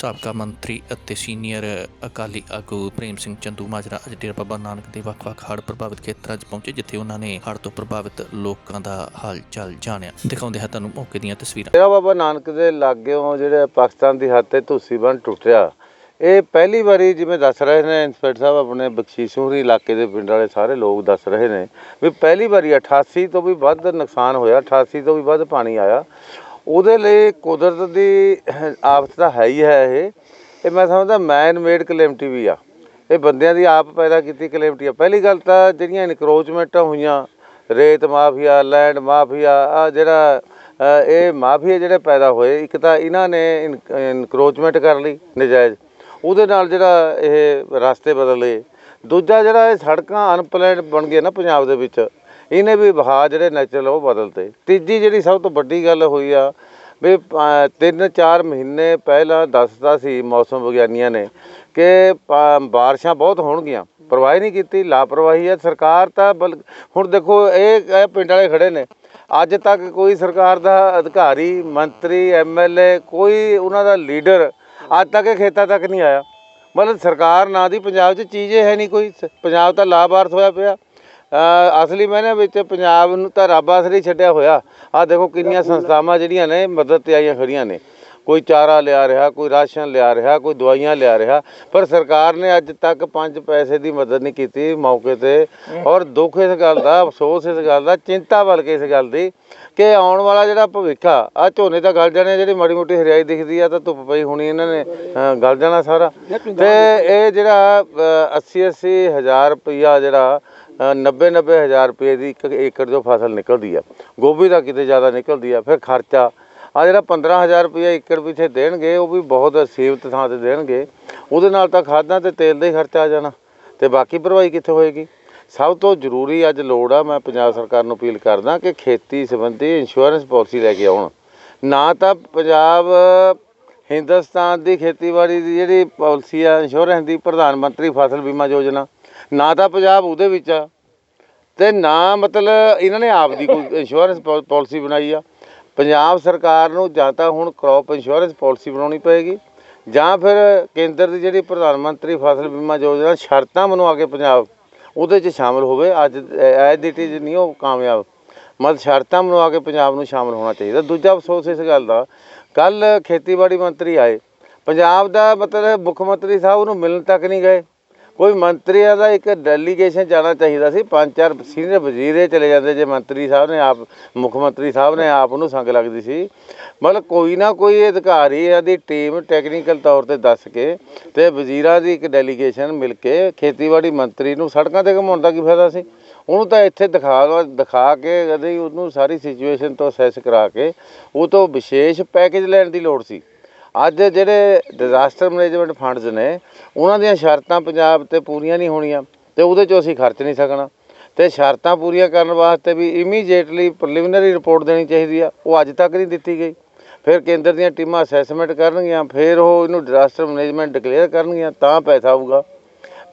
ਸਾਬਕਾ ਮੰਤਰੀ ਅਤੇ ਸੀਨੀਅਰ ਅਕਾਲੀ ਆਗੂ ਪ੍ਰੇਮ ਸਿੰਘ ਚੰਦੂ ਮਾਜਰਾ ਅੱਜ ਡੇਰਾ ਬਾਬਾ ਨਾਨਕ ਦੇ ਵੱਖ-ਵੱਖ ਹੜ੍ਹ ਪ੍ਰਭਾਵਿਤ ਖੇਤਰਾਂ 'ਚ ਪਹੁੰਚੇ, ਜਿੱਥੇ ਉਹਨਾਂ ਨੇ ਹੜ੍ਹ ਤੋਂ ਪ੍ਰਭਾਵਿਤ ਲੋਕਾਂ ਦਾ ਹਾਲ ਚਾਲ ਜਾਣਿਆ। ਦਿਖਾਉਂਦੇ ਹਾਂ ਤੁਹਾਨੂੰ ਮੌਕੇ ਦੀਆਂ ਤਸਵੀਰਾਂ। ਡੇਰਾ ਬਾਬਾ ਨਾਨਕ ਦੇ ਲਾਗੇੋਂ ਜਿਹੜੇ ਪਾਕਿਸਤਾਨ ਦੀ ਹੱਦ ਤੇ ਧੂਸੀ ਬੰਨ ਟੁੱਟਿਆ, ਇਹ ਪਹਿਲੀ ਵਾਰੀ ਜਿਵੇਂ ਦੱਸ ਰਹੇ ਨੇ, ਇੰਸਪੈਕਟਰ ਸਾਹਿਬ ਆਪਣੇ ਬਖਸ਼ੀਸ਼ੂਰੀ ਇਲਾਕੇ ਦੇ ਪਿੰਡ ਵਾਲੇ ਸਾਰੇ ਲੋਕ ਦੱਸ ਰਹੇ ਨੇ ਵੀ ਪਹਿਲੀ ਵਾਰੀ 88 ਤੋਂ ਵੀ ਵੱਧ ਨੁਕਸਾਨ ਹੋਇਆ 88 ਤੋਂ ਵੀ ਵੱਧ ਪਾਣੀ ਆਇਆ। ਉਹਦੇ ਲਈ ਕੁਦਰਤ ਦੀ ਆਫਤ ਤਾਂ ਹੈ ਹੀ ਹੈ ਇਹ। ਇਹ ਮੈਂ ਸਮਝਦਾ ਮੈਨ ਮੇਡ ਕਲੈਮਟੀ ਵੀ ਆ। ਇਹ ਬੰਦਿਆਂ ਦੀ ਆਪ ਪੈਦਾ ਕੀਤੀ ਕਲੈਮਟੀ ਆ। ਪਹਿਲੀ ਗੱਲ ਤਾਂ ਜਿਹੜੀਆਂ ਇਨਕਰੋਚਮੈਂਟਾਂ ਹੋਈਆਂ, ਰੇਤ ਮਾਫੀਆ ਲੈਂਡ ਮਾਫੀਆ ਆ ਜਿਹੜਾ ਇਹ ਮਾਫੀਆ ਜਿਹੜੇ ਪੈਦਾ ਹੋਏ, ਇੱਕ ਤਾਂ ਇਹਨਾਂ ਨੇ ਇਨਕਰੋਚਮੈਂਟ ਕਰ ਲਈ ਨਜਾਇਜ਼। ਉਹਦੇ ਨਾਲ ਜਿਹੜਾ ਇਹ ਰਸਤੇ ਬਦਲੇ। ਦੂਜਾ ਜਿਹੜਾ ਇਹ ਸੜਕਾਂ ਅਨਪਲੈਨਡ ਬਣ ਗਏ ਨਾ ਪੰਜਾਬ ਦੇ ਵਿੱਚ ਇਹਨੇ ਵੀ ਵਹਾ ਜਿਹੜੇ ਨੈਚੁਰਲ ਉਹ ਬਦਲਤੇ। ਤੀਜੀ ਜਿਹੜੀ ਸਭ ਤੋਂ ਵੱਡੀ ਗੱਲ ਹੋਈ ਆ, ਵੀ 3-4 ਮਹੀਨੇ ਪਹਿਲਾਂ ਦੱਸਦਾ ਸੀ ਮੌਸਮ ਵਿਗਿਆਨੀਆਂ ਨੇ ਕਿ ਬਾਰਿਸ਼ਾਂ ਬਹੁਤ ਹੋਣਗੀਆਂ, ਪਰਵਾਹੀ ਨਹੀਂ ਕੀਤੀ, ਲਾਪਰਵਾਹੀ ਹੈ ਸਰਕਾਰ ਤਾਂ ਬਲ, ਹੁਣ ਦੇਖੋ, ਇਹ ਪਿੰਡ ਵਾਲੇ ਖੜੇ ਨੇ। ਅੱਜ ਤੱਕ ਕੋਈ ਸਰਕਾਰ ਦਾ ਅਧਿਕਾਰੀ, ਮੰਤਰੀ ਐਮਐਲਏ ਕੋਈ ਉਹਨਾਂ ਦਾ ਲੀਡਰ ਅੱਜ ਤੱਕ ਇਹ ਖੇਤਾਂ ਤੱਕ ਨਹੀਂ ਆਇਆ। ਮਤਲਬ ਸਰਕਾਰ ਨਾਂ ਦੀ ਪੰਜਾਬ 'ਚ ਚੀਜ਼ ਹੀ ਹੈ ਨਹੀਂ ਕੋਈ। ਸ- ਪੰਜਾਬ ਤਾਂ ਲਾਭਾਰਥ ਹੋਇਆ ਪਿਆ। ਅਸਲੀ ਮੈਨੇ ਵਿੱਚ ਪੰਜਾਬ ਨੂੰ ਤਾਂ ਰੱਬ ਆਸਰੇ ਛੱਡਿਆ ਹੋਇਆ। ਆ ਦੇਖੋ ਕਿੰਨੀਆਂ ਸੰਸਥਾਵਾਂ ਜਿਹੜੀਆਂ ਨੇ, ਮਦਦ ਤੇ ਆਈਆਂ ਖੜੀਆਂ ਨੇ। ਕੋਈ ਚਾਰਾ ਲਿਆ ਰਿਹਾ, ਕੋਈ ਰਾਸ਼ਨ ਲਿਆ ਰਿਹਾ, ਕੋਈ ਦਵਾਈਆਂ ਲਿਆ ਰਿਹਾ, ਪਰ ਸਰਕਾਰ ਨੇ ਅੱਜ ਤੱਕ 5 ਪੈਸੇ ਦੀ ਮਦਦ ਨਹੀਂ ਕੀਤੀ ਮੌਕੇ ਤੇ। ਔਰ ਦੁੱਖ ਇਸ ਗੱਲ ਦਾ, ਅਫਸੋਸ ਇਸ ਗੱਲ ਦਾ, ਚਿੰਤਾ ਬਲਕਿ ਇਸ ਗੱਲ ਦੀ ਕਿ ਆਉਣ ਵਾਲਾ ਜਿਹੜਾ ਭਵਿੱਖ ਆ ਆ ਝੋਨੇ ਤਾਂ ਗਲ ਜਾਣੇ ਜਿਹੜੀ ਮਾੜੀ ਮੋਟੀ ਹਰਿਆਈ ਦਿਖਦੀ ਆ, ਤਾਂ ਧੁੱਪ ਪਈ ਹੋਣੀ ਇਹਨਾਂ ਨੇ ਗਲ ਜਾਣਾ ਸਾਰਾ। ਤੇ ਇਹ ਜਿਹੜਾ 80 80 ਹਜ਼ਾਰ ਰੁਪਈਆ ਜਿਹੜਾ 90 90 ਹਜ਼ਾਰ ਰੁਪਏ ਦੀ ਇੱਕ ਏਕੜ ਜੋ ਫਸਲ ਨਿਕਲਦੀ ਆ, ਗੋਭੀ ਦਾ ਕਿਤੇ ਜ਼ਿਆਦਾ ਨਿਕਲਦੀ ਆ, ਫਿਰ ਖਰਚਾ। ਆ ਜਿਹੜਾ 15000 ਰੁਪਏ ਏਕੜ ਪਿੱਛੇ ਦੇਣਗੇ, ਉਹ ਵੀ ਬਹੁਤ ਸੀਮਤ ਥਾਂ ਤੇ ਦੇਣਗੇ। ਉਹਦੇ ਨਾਲ ਤਾਂ ਖਾਦਾਂ ਤੇ ਤੇਲ ਦਾ ਹੀ ਖਰਚਾ ਆ ਜਾਣਾ। ਤੇ ਬਾਕੀ ਭਰਵਾਈ ਕਿੱਥੇ ਹੋਏਗੀ? ਸਭ ਤੋਂ ਜ਼ਰੂਰੀ ਅੱਜ ਲੋੜ ਆ, ਮੈਂ ਪੰਜਾਬ ਸਰਕਾਰ ਨੂੰ ਅਪੀਲ ਕਰਦਾ ਕਿ ਖੇਤੀ ਸੰਬੰਧੀ ਇੰਸ਼ੋਰੈਂਸ ਪਾਲਿਸੀ ਲੈ ਕੇ ਆਉਣ। ਨਾ ਤਾਂ ਪੰਜਾਬ, ਹਿੰਦੁਸਤਾਨ ਦੀ ਖੇਤੀਬਾੜੀ ਦੀ ਜਿਹੜੀ ਪਾਲਿਸੀ ਆ ਇੰਸ਼ੋਰੈਂਸ ਦੀ ਪ੍ਰਧਾਨ ਮੰਤਰੀ ਫਸਲ ਬੀਮਾ ਯੋਜਨਾ ਨਾ ਤਾਂ ਪੰਜਾਬ ਉਹਦੇ ਵਿੱਚ ਆ। ਤੇ ਨਾ ਮਤਲਬ ਇਹਨਾਂ ਨੇ ਆਪ ਦੀ ਕੋਈ ਇੰਸ਼ੋਰੈਂਸ ਪਾਲਿਸੀ ਬਣਾਈ ਆ। ਪੰਜਾਬ ਸਰਕਾਰ ਨੂੰ ਜਾਂ ਤਾਂ ਹੁਣ ਕ੍ਰੌਪ ਇੰਸ਼ੋਰੈਂਸ ਪਾਲਿਸੀ ਬਣਾਉਣੀ ਪਏਗੀ, ਜਾਂ ਫਿਰ ਕੇਂਦਰ ਦੀ ਜਿਹੜੀ ਪ੍ਰਧਾਨ ਮੰਤਰੀ ਫਸਲ ਬੀਮਾ ਯੋਜਨਾ ਸ਼ਰਤਾਂ ਬਣਵਾ ਕੇ ਪੰਜਾਬ ਉਹਦੇ 'ਚ ਸ਼ਾਮਲ ਹੋਵੇ। ਅੱਜ ਐਜ਼ ਇਟ ਟੀਜ਼ ਨਹੀਂ, ਉਹ ਕਾਮਯਾਬ। ਮਤਲਬ ਸ਼ਰਤਾਂ ਬਣਵਾ ਕੇ ਪੰਜਾਬ ਨੂੰ ਸ਼ਾਮਲ ਹੋਣਾ ਚਾਹੀਦਾ। ਦੂਜਾ ਅਫਸੋਸ ਇਸ ਗੱਲ ਦਾ ਕੱਲ ਖੇਤੀਬਾੜੀ ਮੰਤਰੀ ਆਏ। ਪੰਜਾਬ ਦਾ ਮਤਲਬ ਮੁੱਖ ਮੰਤਰੀ ਸਾਹਿਬ ਨੂੰ ਮਿਲਣ ਤੱਕ ਨਹੀਂ ਗਏ। ਕੋਈ ਮੰਤਰੀਆਂ ਦਾ ਇੱਕ ਡੈਲੀਗੇਸ਼ਨ ਜਾਣਾ ਚਾਹੀਦਾ ਸੀ। ਪੰਜ ਚਾਰ ਸੀਨੀਅਰ ਵਜ਼ੀਰੇ ਚਲੇ ਜਾਂਦੇ ਜੇ ਮੰਤਰੀ ਸਾਹਿਬ ਨੇ, ਆਪ ਮੁੱਖ ਮੰਤਰੀ ਸਾਹਿਬ ਨੇ ਆਪ ਨੂੰ ਸੰਗ ਲੱਗਦੀ ਸੀ। ਮਤਲਬ ਕੋਈ ਨਾ ਕੋਈ ਅਧਿਕਾਰੀ ਇਹਦੀ ਟੀਮ ਟੈਕਨੀਕਲ ਤੌਰ ਤੇ ਦੱਸ ਕੇ ਤੇ ਵਜ਼ੀਰਾਂ ਦੀ ਇੱਕ ਡੈਲੀਗੇਸ਼ਨ ਮਿਲ ਕੇ ਖੇਤੀਬਾੜੀ ਮੰਤਰੀ ਨੂੰ ਸੜਕਾਂ ਤੇ ਘੁਮਾਉਣ ਦਾ ਕੀ ਫਾਇਦਾ ਸੀ? ਉਹਨੂੰ ਤਾਂ ਇੱਥੇ ਦਿਖਾ ਦਿਖਾ ਕੇ ਕਦੇ ਉਹਨੂੰ ਸਾਰੀ ਸਿਚੁਏਸ਼ਨ ਤੋਂ ਅਸੈਸ ਕਰਾ ਕੇ ਉਹ ਤੋਂ ਵਿਸ਼ੇਸ਼ ਪੈਕੇਜ ਲੈਣ ਦੀ ਲੋੜ ਸੀ। ਅੱਜ ਜਿਹੜੇ ਡਿਜ਼ਾਸਟਰ ਮੈਨੇਜਮੈਂਟ ਫੰਡਸ ਨੇ, ਉਹਨਾਂ ਦੀਆਂ ਸ਼ਰਤਾਂ ਪੰਜਾਬ ਤੇ ਪੂਰੀਆਂ ਨਹੀਂ ਹੋਣੀਆਂ ਤੇ ਉਹਦੇ 'ਚੋਂ ਅਸੀਂ ਖਰਚ ਨਹੀਂ ਸਕਣਾ। ਤੇ ਸ਼ਰਤਾਂ ਪੂਰੀਆਂ ਕਰਨ ਵਾਸਤੇ ਵੀ ਇਮੀਡੀਏਟਲੀ ਪ੍ਰੀਲਿਮਿਨਰੀ ਰਿਪੋਰਟ ਦੇਣੀ ਚਾਹੀਦੀ ਆ, ਉਹ ਅੱਜ ਤੱਕ ਨਹੀਂ ਦਿੱਤੀ ਗਈ। ਫਿਰ ਕੇਂਦਰ ਦੀਆਂ ਟੀਮਾਂ ਅਸੈਸਮੈਂਟ ਕਰਨਗੀਆਂ, ਫਿਰ ਉਹ ਇਹਨੂੰ ਡਿਜ਼ਾਸਟਰ ਮੈਨੇਜਮੈਂਟ ਡਿਕਲੇਅਰ ਕਰਨਗੀਆਂ, ਤਾਂ ਪੈਸਾ ਆਊਗਾ।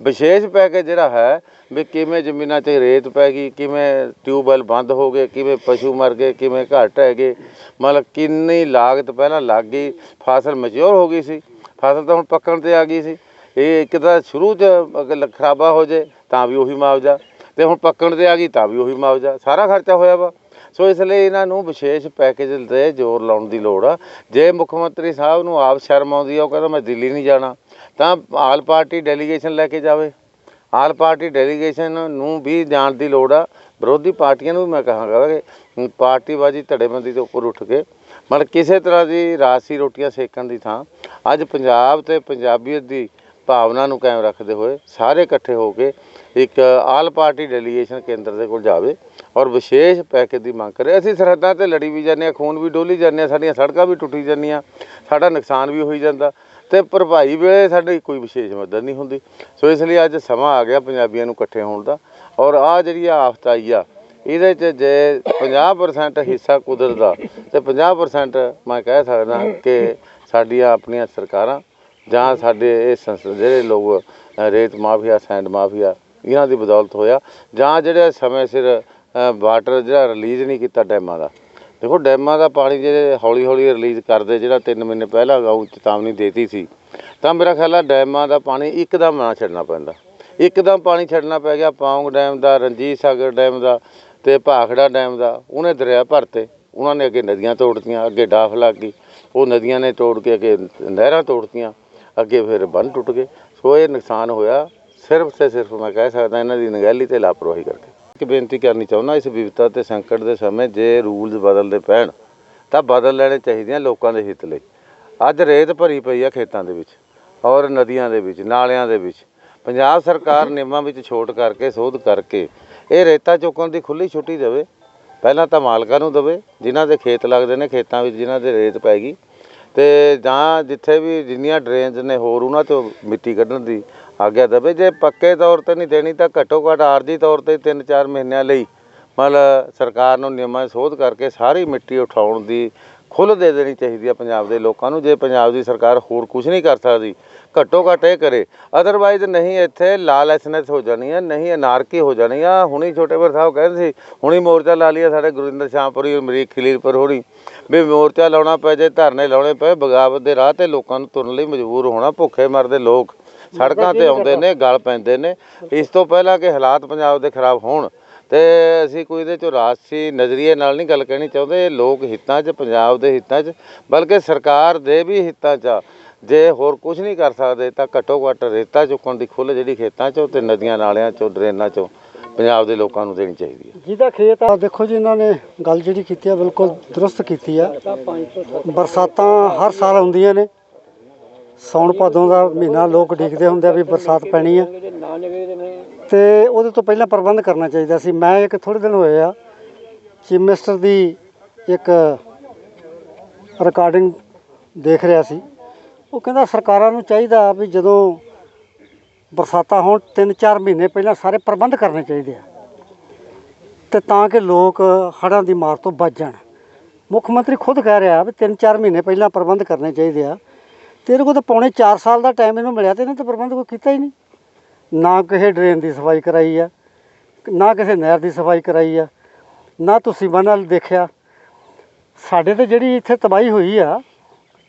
ਵਿਸ਼ੇਸ਼ ਪੈਕੇਜ ਜਿਹੜਾ ਹੈ, ਵੀ ਕਿਵੇਂ ਜ਼ਮੀਨਾਂ 'ਚ ਰੇਤ ਪੈ ਗਈ, ਕਿਵੇਂ ਟਿਊਬਵੈਲ ਬੰਦ ਹੋ ਗਏ, ਕਿਵੇਂ ਪਸ਼ੂ ਮਰ ਗਏ, ਕਿਵੇਂ ਘਟ ਹੈਗੇ ਮਤਲਬ ਕਿੰਨੀ ਲਾਗਤ ਪਹਿਲਾਂ ਲੱਗ ਗਈ, ਫਸਲ ਮੈਚੁਰ ਹੋ ਗਈ ਸੀ, ਫਸਲ ਤਾਂ ਹੁਣ ਪੱਕਣ ਤੇ ਆ ਗਈ ਸੀ। ਇਹ ਇੱਕ ਤਾਂ ਸ਼ੁਰੂ 'ਚ ਅਗਰ ਖਰਾਬਾ ਹੋ ਜੇ, ਤਾਂ ਵੀ ਉਹੀ ਮੁਆਵਜ਼ਾ, ਤੇ ਹੁਣ ਪੱਕਣ ਤੇ ਆ ਗਈ, ਤਾਂ ਵੀ ਉਹੀ ਮੁਆਵਜ਼ਾ, ਸਾਰਾ ਖਰਚਾ ਹੋਇਆ ਵਾ। ਸੋ ਇਸ ਲਈ ਇਹਨਾਂ ਨੂੰ ਵਿਸ਼ੇਸ਼ ਪੈਕੇਜ ਤੇ ਜ਼ੋਰ ਲਾਉਣ ਦੀ ਲੋੜ ਆ। ਜੇ ਮੁੱਖ ਮੰਤਰੀ ਸਾਹਿਬ ਨੂੰ ਆਪ ਸ਼ਰਮ ਆਉਂਦੀ ਆ, ਉਹ ਕਹਿੰਦਾ ਮੈਂ ਦਿੱਲੀ ਨਹੀਂ ਜਾਣਾ। ਤਾਂ ਆਲ ਪਾਰਟੀ ਡੈਲੀਗੇਸ਼ਨ ਲੈ ਕੇ ਜਾਵੇ। ਆਲ ਪਾਰਟੀ ਡੈਲੀਗੇਸ਼ਨ ਨੂੰ ਵੀ ਜਾਣ ਦੀ ਲੋੜ ਆ। ਵਿਰੋਧੀ ਪਾਰਟੀਆਂ ਨੂੰ ਵੀ ਮੈਂ ਕਹਾਂਗਾ ਕਿ ਪਾਰਟੀਬਾਜ਼ੀ ਧੜੇਬੰਦੀ ਦੇ ਉੱਪਰ ਉੱਠ ਕੇ, ਮਤਲਬ ਕਿਸੇ ਤਰ੍ਹਾਂ ਦੀ ਰਾਸੀ ਰੋਟੀਆਂ ਸੇਕਣ ਦੀ ਥਾਂ। ਅੱਜ ਪੰਜਾਬ ਤੇ ਪੰਜਾਬੀਅਤ ਦੀ ਭਾਵਨਾ ਨੂੰ ਕਾਇਮ ਰੱਖਦੇ ਹੋਏ ਸਾਰੇ ਇਕੱਠੇ ਹੋ ਕੇ ਇੱਕ ਆਲ ਪਾਰਟੀ ਡੈਲੀਗੇਸ਼ਨ ਕੇਂਦਰ ਦੇ ਕੋਲ ਜਾਵੇ ਔਰ ਵਿਸ਼ੇਸ਼ ਪੈਕੇਜ ਦੀ ਮੰਗ ਕਰੇ। ਅਸੀਂ ਸਰਹੱਦਾਂ ਤੇ ਲੜੀ ਵੀ ਜਾਂਦੇ ਹਾਂ, ਖੂਨ ਵੀ ਡੋਲੀ ਜਾਂਦੇ ਹਾਂ, ਸਾਡੀਆਂ ਸੜਕਾਂ ਵੀ ਟੁੱਟੀ ਜਾਂਦੀਆਂ, ਸਾਡਾ ਨੁਕਸਾਨ ਵੀ ਹੋਈ ਜਾਂਦਾ। ਤੇ ਭਰਪਾਈ ਵੇਲੇ ਸਾਡੀ ਕੋਈ ਵਿਸ਼ੇਸ਼ ਮਦਦ ਨਹੀਂ ਹੁੰਦੀ। ਸੋ ਇਸ ਲਈ ਅੱਜ ਸਮਾਂ ਆ ਗਿਆ ਪੰਜਾਬੀਆਂ ਨੂੰ ਇਕੱਠੇ ਹੋਣ ਦਾ। ਔਰ ਆ ਜਿਹੜੀ ਆ ਆਫਤ ਆਈ ਆ, ਇਹਦੇ ਚ ਜੇ 50% ਹਿੱਸਾ ਕੁਦਰਤ ਦਾ, ਤੇ 50% ਮੈਂ ਕਹਿ ਸਕਦਾ ਕਿ ਸਾਡੀਆਂ ਆਪਣੀਆਂ ਸਰਕਾਰਾਂ ਜਾਂ ਸਾਡੇ ਇਹ ਸੰਸ- ਜਿਹੜੇ ਲੋਕ ਰੇਤ ਮਾਫੀਆ, ਸੈਂਡ ਮਾਫੀਆ, ਇਹਨਾਂ ਦੀ ਬਦੌਲਤ ਹੋਇਆ ਜਾਂ ਜਿਹੜੇ ਸਮੇਂ ਸਿਰ ਵਾਟਰ ਜਿਹੜਾ ਰਿਲੀਜ਼ ਨਹੀਂ ਕੀਤਾ ਡੈਮਾਂ ਦਾ। ਦੇਖੋ, ਡੈਮਾਂ ਦਾ ਪਾਣੀ ਜੇ ਹੌਲੀ ਹੌਲੀ ਰਿਲੀਜ਼ ਕਰਦੇ, ਜਿਹੜਾ 3 ਮਹੀਨੇ ਪਹਿਲਾਂ ਗਾਉਂ ਚੇਤਾਵਨੀ ਦੇਤੀ ਸੀ, ਤਾਂ ਮੇਰਾ ਖਿਆਲ ਆ ਡੈਮਾਂ ਦਾ ਪਾਣੀ ਇੱਕਦਮ ਨਾ ਛੱਡਣਾ ਪੈਂਦਾ। ਇੱਕਦਮ ਪਾਣੀ ਛੱਡਣਾ ਪੈ ਗਿਆ ਪੌਂਗ ਡੈਮ ਦਾ, ਰਣਜੀਤ ਸਾਗਰ ਡੈਮ ਦਾ ਤੇ ਭਾਖੜਾ ਡੈਮ ਦਾ। ਉਹਨੇ ਦਰਿਆ ਭਰਤੇ, ਉਹਨਾਂ ਨੇ ਅੱਗੇ ਨਦੀਆਂ ਤੋੜਤੀਆਂ, ਅੱਗੇ ਡਾਫ ਲੱਗ ਗਈ ਉਹ ਨਦੀਆਂ ਨੇ ਤੋੜ ਕੇ ਅੱਗੇ ਨਹਿਰਾਂ ਤੋੜਤੀਆਂ, ਅੱਗੇ ਫਿਰ ਬੰਨ ਟੁੱਟ ਗਏ। ਸੋ ਇਹ ਨੁਕਸਾਨ ਹੋਇਆ, ਸਿਰਫ ਤੇ ਸਿਰਫ ਮੈਂ ਕਹਿ ਸਕਦਾ ਇਹਨਾਂ ਦੀ ਨਗਹਿਲੀ ਤੇ ਲਾਪਰਵਾਹੀ ਕਰਕੇ। ਇੱਕ ਬੇਨਤੀ ਕਰਨੀ ਚਾਹੁੰਦਾ ਇਸ ਵਿਵਸਥਾ ਤੇ ਸੰਕਟ ਦੇ ਸਮੇਂ ਜੇ ਰੂਲਸ ਬਦਲਦੇ ਪੈਣ, ਤਾਂ ਬਦਲ ਲੈਣੇ ਚਾਹੀਦੇ ਆ ਲੋਕਾਂ ਦੇ ਹਿੱਤ ਲਈ। ਅੱਜ ਰੇਤ ਭਰੀ ਪਈ ਆ ਖੇਤਾਂ ਦੇ ਵਿੱਚ ਔਰ ਨਦੀਆਂ ਦੇ ਵਿੱਚ, ਨਾਲਿਆਂ ਦੇ ਵਿੱਚ। ਪੰਜਾਬ ਸਰਕਾਰ ਨਿਯਮਾਂ ਵਿੱਚ ਛੋਟ ਕਰਕੇ, ਸੋਧ ਕਰਕੇ ਇਹ ਰੇਤਾ ਚੁੱਕਣ ਦੀ ਖੁੱਲੀ ਛੁੱਟੀ ਦੇਵੇ। ਪਹਿਲਾਂ ਤਾਂ ਮਾਲਕਾਂ ਨੂੰ ਦੇਵੇ, ਜਿਨ੍ਹਾਂ ਦੇ ਖੇਤ ਲੱਗਦੇ ਨੇ, ਖੇਤਾਂ ਵਿੱਚ ਜਿਨ੍ਹਾਂ ਦੇ ਰੇਤ ਪੈ ਗਈ। ਤੇ ਜਾਂ ਜਿੱਥੇ ਵੀ ਜਿੰਨੀਆਂ ਡਰੇਨਸ ਨੇ, ਹੋਰ ਉਹਨਾਂ ਤੋਂ ਮਿੱਟੀ ਕੱਢਣ ਦੀ ਆਗਿਆ ਦੇਵੇ ਜੇ ਪੱਕੇ ਤੌਰ ਤੇ ਨਹੀਂ ਦੇਣੀ ਤਾਂ ਘੱਟੋ ਘੱਟ ਆਰਜੀ ਤੌਰ ਤੇ 3-4 ਮਹੀਨਿਆਂ ਲਈ ਮਤਲਬ ਸਰਕਾਰ ਨੂੰ ਨਿਯਮਾਂ 'ਚ ਸੋਧ ਕਰਕੇ ਸਾਰੀ ਮਿੱਟੀ ਉਠਾਉਣ ਦੀ ਖੁੱਲ੍ਹ ਦੇ ਦੇਣੀ ਚਾਹੀਦੀ ਹੈ ਪੰਜਾਬ ਦੇ ਲੋਕਾਂ ਨੂੰ, ਜੇ ਪੰਜਾਬ ਦੀ ਸਰਕਾਰ ਹੋਰ ਕੁਝ ਨਹੀਂ ਕਰ ਸਕਦੀ, ਘੱਟੋ ਘੱਟ ਇਹ ਕਰੇ। ਅਦਰਵਾਈਜ਼ ਨਹੀਂ, ਇੱਥੇ ਲਾਲੈਸਨੈਸ ਹੋ ਜਾਣੀ ਹੈ ਨਹੀਂ ਅਨਾਰਕੀ ਹੋ ਜਾਣੀ ਆ। ਹੁਣੀ ਛੋਟੇ ਪਰ ਸਾਹਿਬ ਕਹਿੰਦੇ ਸੀ, ਹੁਣੀ ਮੋਰਚਾ ਲਾ ਲਿਆ ਸਾਡੇ ਗੁਰਿੰਦਰ ਸ਼ਾਮਪੁਰੀ ਅਮਰੀਕ ਖਲੀਲਪੁਰ ਹੋਣੀ ਵੀ ਮੋਰਚਾ ਲਾਉਣਾ ਪੈ ਜੇ, ਧਰਨੇ ਲਾਉਣੇ ਪਏ, ਬਗਾਵਤ ਦੇ ਰਾਹ ਤੇ ਲੋਕਾਂ ਨੂੰ ਤੁਰਨ ਲਈ ਮਜਬੂਰ ਹੋਣਾ, ਭੁੱਖੇ ਮਰਦੇ ਲੋਕ। ਸੜਕਾਂ ਤੇ ਆਉਂਦੇ ਨੇ, ਗਲ ਪੈਂਦੇ ਨੇ। ਇਸ ਤੋਂ ਪਹਿਲਾਂ ਕਿ ਹਾਲਾਤ ਪੰਜਾਬ ਦੇ ਖਰਾਬ ਹੋਣ, ਤੇ ਅਸੀਂ ਕੋਈ ਇਹਦੇ ਚੋਂ ਰਾਜਸੀ ਨਜ਼ਰੀਏ ਨਾਲ ਨਹੀਂ ਗੱਲ ਕਹਿਣੀ ਚਾਹੁੰਦੇ। ਇਹ ਲੋਕ ਹਿੱਤਾਂ 'ਚ, ਪੰਜਾਬ ਦੇ ਹਿੱਤਾਂ 'ਚ, ਬਲਕਿ ਸਰਕਾਰ ਦੇ ਵੀ ਹਿੱਤਾਂ 'ਚ ਆ। ਜੇ ਹੋਰ ਕੁਝ ਨਹੀਂ ਕਰ ਸਕਦੇ, ਤਾਂ ਘੱਟੋ ਘੱਟ ਰੇਤਾ ਚੁੱਕਣ ਦੀ ਖੁੱਲ੍ਹ ਜਿਹੜੀ ਖੇਤਾਂ 'ਚੋਂ ਤੇ ਨਦੀਆਂ ਨਾਲਿਆਂ 'ਚੋਂ, ਡਰੇਨਾਂ 'ਚੋਂ ਪੰਜਾਬ ਦੇ ਲੋਕਾਂ ਨੂੰ ਦੇਣੀ ਚਾਹੀਦੀ ਹੈ ਜਿਹਦਾ ਖੇਤ ਆ, ਦੇਖੋ ਜੀ ਇਹਨਾਂ ਨੇ ਗੱਲ ਜਿਹੜੀ ਕੀਤੀ ਆ, ਬਿਲਕੁਲ ਦਰੁਸਤ ਕੀਤੀ ਆ। ਬਰਸਾਤਾਂ ਹਰ ਸਾਲ ਹੁੰਦੀਆਂ ਨੇ। ਸੌਣ ਭਾਦੋਂ ਦਾ ਮਹੀਨਾ ਲੋਕ ਉਡੀਕਦੇ ਹੁੰਦੇ ਆ ਵੀ ਬਰਸਾਤ ਪੈਣੀ ਆ। ਤੇ ਉਹਦੇ ਤੋਂ ਪਹਿਲਾਂ ਪ੍ਰਬੰਧ ਕਰਨਾ ਚਾਹੀਦਾ ਸੀ। ਮੈਂ ਇੱਕ ਥੋੜੇ ਦਿਨ ਹੋਏ ਆ ਚੀਫ ਮਿਨਿਸਟਰ ਦੀ ਇੱਕ ਰਿਕਾਰਡਿੰਗ ਦੇਖ ਰਿਹਾ ਸੀ। ਉਹ ਕਹਿੰਦਾ ਸਰਕਾਰਾਂ ਨੂੰ ਚਾਹੀਦਾ ਵੀ ਜਦੋਂ ਬਰਸਾਤਾਂ ਹੋਣ 3-4 ਮਹੀਨੇ ਪਹਿਲਾਂ ਸਾਰੇ ਪ੍ਰਬੰਧ ਕਰਨੇ ਚਾਹੀਦੇ ਆ। ਤੇ ਤਾਂ ਕਿ ਲੋਕ ਹੜ੍ਹਾਂ ਦੀ ਮਾਰ ਤੋਂ ਬਚ ਜਾਣ। ਮੁੱਖ ਮੰਤਰੀ ਖੁਦ ਕਹਿ ਰਿਹਾ ਵੀ 3-4 ਮਹੀਨੇ ਪਹਿਲਾਂ ਪ੍ਰਬੰਧ ਕਰਨੇ ਚਾਹੀਦੇ ਆ। ਤੇ ਇਹਦੇ ਕੋਲ ਤਾਂ ਪੌਣੇ 4 ਸਾਲ ਦਾ ਟਾਈਮ ਇਹਨੂੰ ਮਿਲਿਆ ਤੇ ਇਹਨੇ ਤਾਂ ਪ੍ਰਬੰਧ ਕੋਈ ਕੀਤਾ ਹੀ ਨਹੀਂ। ਨਾ ਕਿਸੇ ਡਰੇਨ ਦੀ ਸਫ਼ਾਈ ਕਰਾਈ ਆ, ਨਾ ਕਿਸੇ ਨਹਿਰ ਦੀ ਸਫ਼ਾਈ ਕਰਾਈ ਆ, ਨਾ ਤੁਸੀਂ ਬੰਨ੍ਹ ਦੇਖਿਆ। ਸਾਡੇ ਤੇ ਜਿਹੜੀ ਇੱਥੇ ਤਬਾਹੀ ਹੋਈ ਆ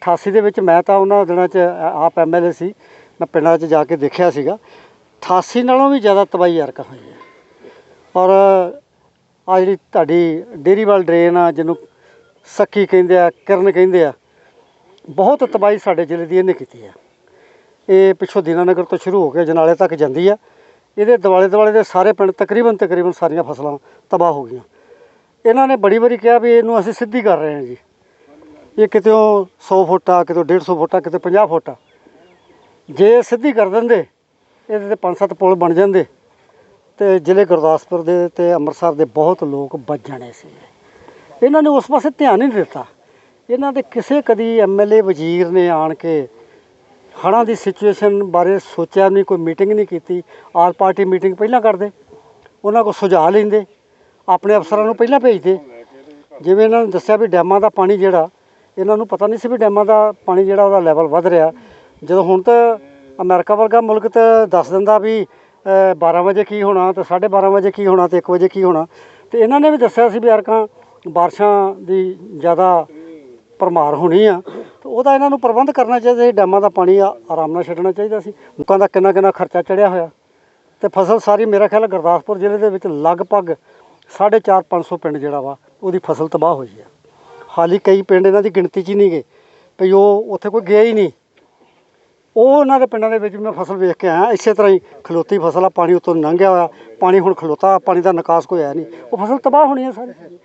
88 ਦੇ ਵਿੱਚ ਮੈਂ ਤਾਂ ਉਹਨਾਂ ਦਿਨਾਂ 'ਚ ਆ- ਆਪ ਐਮਐਲਏ ਸੀ, ਮੈਂ ਪਿੰਡਾਂ 'ਚ ਜਾ ਕੇ ਦੇਖਿਆ ਸੀਗਾ। 88 ਨਾਲੋਂ ਵੀ ਜ਼ਿਆਦਾ ਤਬਾਹੀ ਅਰਕਾ ਹੋਈ ਹੈ ਔਰ ਆ ਜਿਹੜੀ ਤੁਹਾਡੀ ਡੇਰੀਵਾਲ ਡਰੇਨ ਆ, ਜਿਹਨੂੰ ਸੱਕੀ ਕਹਿੰਦੇ ਆ, ਕਿਰਨ ਕਹਿੰਦੇ ਆ ਬਹੁਤ ਤਬਾਹੀ ਸਾਡੇ ਜ਼ਿਲ੍ਹੇ ਦੀ ਇਹਨੇ ਕੀਤੀ ਹੈ ਇਹ ਪਿੱਛੋਂ ਦੀਨਾਨਗਰ ਤੋਂ ਸ਼ੁਰੂ ਹੋ ਕੇ ਜਨਾਲੇ ਤੱਕ ਜਾਂਦੀ ਹੈ ਇਹਦੇ ਦਿਵਾਲੇ ਦੁਆਲੇ ਦੇ ਸਾਰੇ ਪਿੰਡ ਤਕਰੀਬਨ ਤਕਰੀਬਨ ਸਾਰੀਆਂ ਫਸਲਾਂ ਤਬਾਹ ਹੋ ਗਈਆਂ। ਇਹਨਾਂ ਨੇ ਬੜੀ ਵਾਰੀ ਕਿਹਾ ਵੀ ਇਹਨੂੰ ਅਸੀਂ ਸਿੱਧੀ ਕਰ ਰਹੇ ਹਾਂ ਜੀ। ਇਹ ਕਿਤੇ 100 ਫੁੱਟ ਆ, ਕਿਤੇ 150 ਫੁੱਟ ਆ, ਕਿਤੇ 50 ਫੁੱਟ ਆ। ਜੇ ਸਿੱਧੀ ਕਰ ਦਿੰਦੇ, ਇਹਦੇ ਤੇ ਪੰਜ ਸੱਤ ਪੁਲ ਬਣ ਜਾਂਦੇ। ਤੇ ਜ਼ਿਲ੍ਹੇ ਗੁਰਦਾਸਪੁਰ ਦੇ ਤੇ ਅੰਮ੍ਰਿਤਸਰ ਦੇ ਬਹੁਤ ਲੋਕ ਬਚ ਜਾਣੇ ਸੀ। ਇਹਨਾਂ ਨੇ ਉਸ ਪਾਸੇ ਧਿਆਨ ਹੀ ਨਹੀਂ ਦਿੱਤਾ। ਇਹਨਾਂ ਦੇ ਕਿਸੇ ਕਦੀ ਐਮਐਲਏ ਵਜ਼ੀਰ ਨੇ ਆਣ ਕੇ ਹੜ੍ਹਾਂ ਦੀ ਸਿਚੁਏਸ਼ਨ ਬਾਰੇ ਸੋਚਿਆ ਨਹੀਂ ਕੋਈ ਮੀਟਿੰਗ ਨਹੀਂ ਕੀਤੀ ਆਲ ਪਾਰਟੀ ਮੀਟਿੰਗ ਪਹਿਲਾਂ ਕਰਦੇ ਉਹਨਾਂ ਕੋਲ ਸੁਝਾਅ ਲੈਂਦੇ ਆਪਣੇ ਅਫਸਰਾਂ ਨੂੰ ਪਹਿਲਾਂ ਭੇਜਦੇ। ਜਿਵੇਂ ਇਹਨਾਂ ਨੇ ਦੱਸਿਆ ਵੀ ਡੈਮਾਂ ਦਾ ਪਾਣੀ ਜਿਹੜਾ ਇਹਨਾਂ ਨੂੰ ਪਤਾ ਨਹੀਂ ਸੀ ਵੀ ਡੈਮਾਂ ਦਾ ਪਾਣੀ ਜਿਹੜਾ ਉਹਦਾ ਲੈਵਲ ਵੱਧ ਰਿਹਾ। ਜਦੋਂ ਹੁਣ ਤਾਂ ਅਮਰੀਕਾ ਵਰਗਾ ਮੁਲਕ ਤਾਂ ਦੱਸ ਦਿੰਦਾ ਵੀ ਅ, 12 ਵਜੇ ਕੀ ਹੋਣਾ ਤੇ 12:30 ਵਜੇ ਕੀ ਹੋਣਾ ਤੇ 1 ਵਜੇ ਕੀ ਹੋਣਾ। ਤੇ ਇਹਨਾਂ ਨੇ ਵੀ ਦੱਸਿਆ ਸੀ ਵੀ ਅਰਕਾਂ ਬਾਰਿਸ਼ਾਂ ਦੀ ਜ਼ਿਆਦਾ ਭਰਮਾਰ ਹੋਣੀ ਆ, ਤੇ ਉਹਦਾ ਇਹਨਾਂ ਨੂੰ ਪ੍ਰਬੰਧ ਕਰਨਾ ਚਾਹੀਦਾ ਸੀ, ਡੈਮਾਂ ਦਾ ਪਾਣੀ ਆ- ਆਰਾਮ ਨਾਲ ਛੱਡਣਾ ਚਾਹੀਦਾ ਸੀ। ਲੋਕਾਂ ਦਾ ਕਿੰਨਾ ਕਿੰਨਾ ਖਰਚਾ ਚੜਿਆ ਹੋਇਆ। ਤੇ ਫਸਲ ਸਾਰੀ ਮੇਰਾ ਖਿਆਲ ਹੈ ਗੁਰਦਾਸਪੁਰ ਜ਼ਿਲ੍ਹੇ ਦੇ ਵਿੱਚ ਲਗਭਗ 4.5 500 ਪਿੰਡ ਜਿਹੜਾ ਵਾ, ਉਹਦੀ ਫਸਲ ਤਬਾਹ ਹੋਈ ਆ। ਹਾਲੀ ਕਈ ਪਿੰਡ ਇਹਨਾਂ ਦੀ ਗਿਣਤੀ 'ਚ ਹੀ ਨਹੀਂ ਗਏ ਭਈ ਉਹ ਉੱਥੇ ਕੋਈ ਗਿਆ ਹੀ ਨਹੀਂ। ਉਹ ਉਹਨਾਂ ਦੇ ਪਿੰਡਾਂ ਦੇ ਵਿੱਚ ਵੀ ਮੈਂ ਫਸਲ ਵੇਖ ਕੇ ਆਇਆ, ਇਸੇ ਤਰ੍ਹਾਂ ਹੀ ਖਲੋਤੀ ਫਸਲ ਆ, ਪਾਣੀ ਉੱਤੋਂ ਲੰਘਿਆ ਹੋਇਆ, ਪਾਣੀ ਹੁਣ ਖਲੋਤਾ, ਪਾਣੀ ਦਾ ਨਿਕਾਸ ਕੋਈ ਹੈ ਨਹੀਂ। ਉਹ ਫਸਲ ਤਬਾਹ ਹੋਣੀ ਹੈ ਸਾਰੀ।